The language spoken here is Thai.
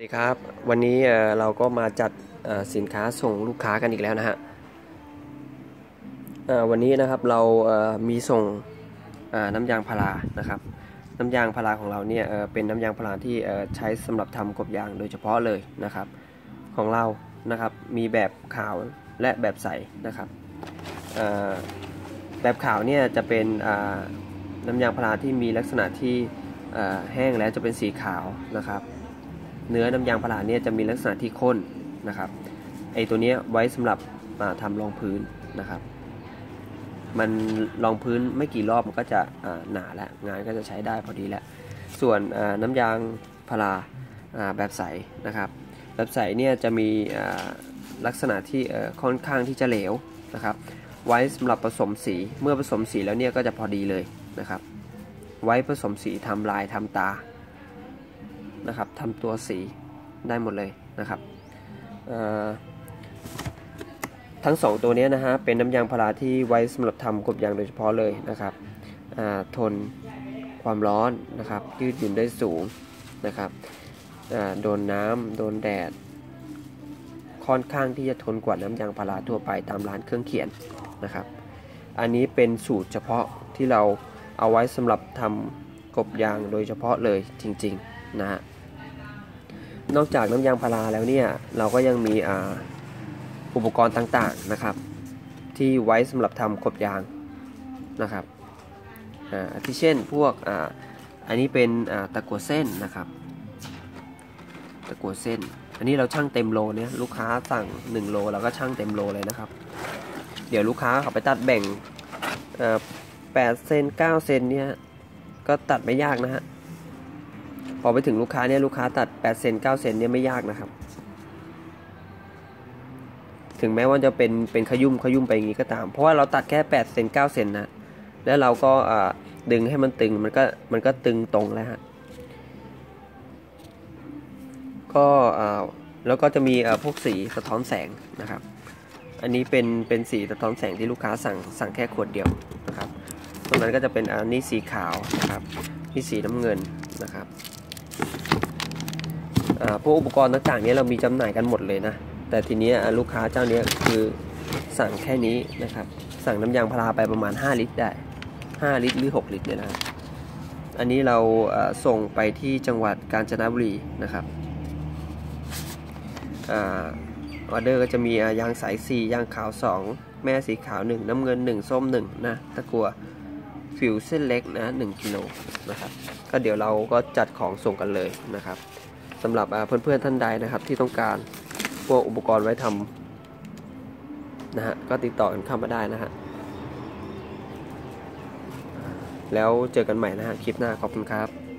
สวัสดีครับ วันนี้เราก็มาจัดสินค้าส่งลูกค้ากันอีกแล้วนะฮะวันนี้นะครับเรามีส่งน้ำยางพารานะครับ น้ำยางพาราของเราเนี่ยเป็นน้ำยางพาราที่ใช้สำหรับทำกบยางโดยเฉพาะเลยนะครับ ของเรานะครับมีแบบขาวและแบบใสนะครับแบบขาวเนี่ยจะเป็นน้ำยางพาราที่มีลักษณะที่แห้งแล้วจะเป็นสีขาวนะครับ เนื้อน้ำยางพาราเนี่ยจะมีลักษณะที่ข้นนะครับไอตัวนี้ไว้สำหรับมาทำรองพื้นนะครับ มันรองพื้นไม่กี่รอบมันก็จะหนาแล้วงานก็จะใช้ได้พอดีแล้ว ส่วนน้ำยางพาราาแบบใสนะครับ แบบใสเนี่ยจะมีลักษณะที่ค่อนข้างที่จะเหลวนะครับ ไว้สำหรับผสมสีเมื่อผสมสีแล้วเนี่ยก็จะพอดีเลยนะครับ ไว้ผสมสีทำลายทำตา นะครับทำตัวสีได้หมดเลยนะครับทั้งสองตัวนี้นะฮะเป็นน้ำยางพาราที่ไว้สำหรับทำกบยางโดยเฉพาะเลยนะครับทนความร้อนนะครับยืดหยุ่นได้สูงนะครับโดนน้ำโดนแดด ค่อนข้างที่จะทนกว่าน้ำยางพาราทั่วไปตามร้านเครื่องเขียนนะครับ อันนี้เป็นสูตรเฉพาะที่เราเอาไว้สำหรับทำกบยางโดยเฉพาะเลยจริง ๆ นะฮะนอกจากน้ำยางพาราแล้วเนี่ยเราก็ยังมีอ,อุปกรณ์ต่างๆนะครับ ที่ไว้สำหรับทำกบยางนะครับอ่าที่เช่นพวกอ่าอันนี้เป็นตะกั่วเส้นนะครับ ตะกั่วเส้น อันนี้เราช่างเต็มโลเนี่ยลูกค้าสั่ง 1 โลเราก็ช่างเต็มโลเลยนะครับ เดี๋ยวลูกค้าเขาไปตัดแบ่งอ่า8เซน9เซนเนี่ยก็ตัดไม่ยากนะฮะ พอไปถึงลูกค้าเนี่ยลูกค้าตัด8เซน9เซนเนี่ยไม่ยากนะครับ ถึงแม้ว่าจะเป็นเป็นขยุ่มขยุ่มไปอย่างนี้ก็ตาม เพราะว่าเราตัดแค่8เซน9เซนนะแล้วเราก็ดึงให้มันตึงมันก็มันก็ตึงตรงแล้วฮะก็แล้วก็จะมีพวกสีสะท้อนแสงนะครับ อันนี้เป็นเป็นสีสะท้อนแสงที่ลูกค้าสั่งสั่งแค่ขวดเดียวนะครับตรงนั้นก็จะเป็นอันนี้สีขาวนะครับนี่สีน้ำเงินนะครับ พวกอุปกรณ์ต่างๆนี้เรามีจำหน่ายกันหมดเลยนะ แต่ทีนี้ลูกค้าเจ้าเนี้ยคือสั่งแค่นี้นะครับ สั่งน้ำยางพาราไปประมาณ 5 ลิตรได้ 5 ลิตรหรือ 6 ลิตรเนี่ยนะครับอันนี้เราส่งไปที่จังหวัดกาญจนบุรีนะครับออเดอร์ก็จะมียางสาย 4 ยางขาว 2 แม่สีขาว 1 น้ำเงิน 1 ส้ม 1 นะตะกัวผิวเส้นเล็กนะ1กิโลนะครับ ก็เดี๋ยวเราก็จัดของส่งกันเลยนะครับ สำหรับเพื่อนๆท่านใดนะครับที่ต้องการพวกอุปกรณ์ไว้ทำนะฮะก็ติดต่อกันเข้ามาได้นะฮะแล้วเจอกันใหม่นะฮะคลิปหน้าขอบคุณครับ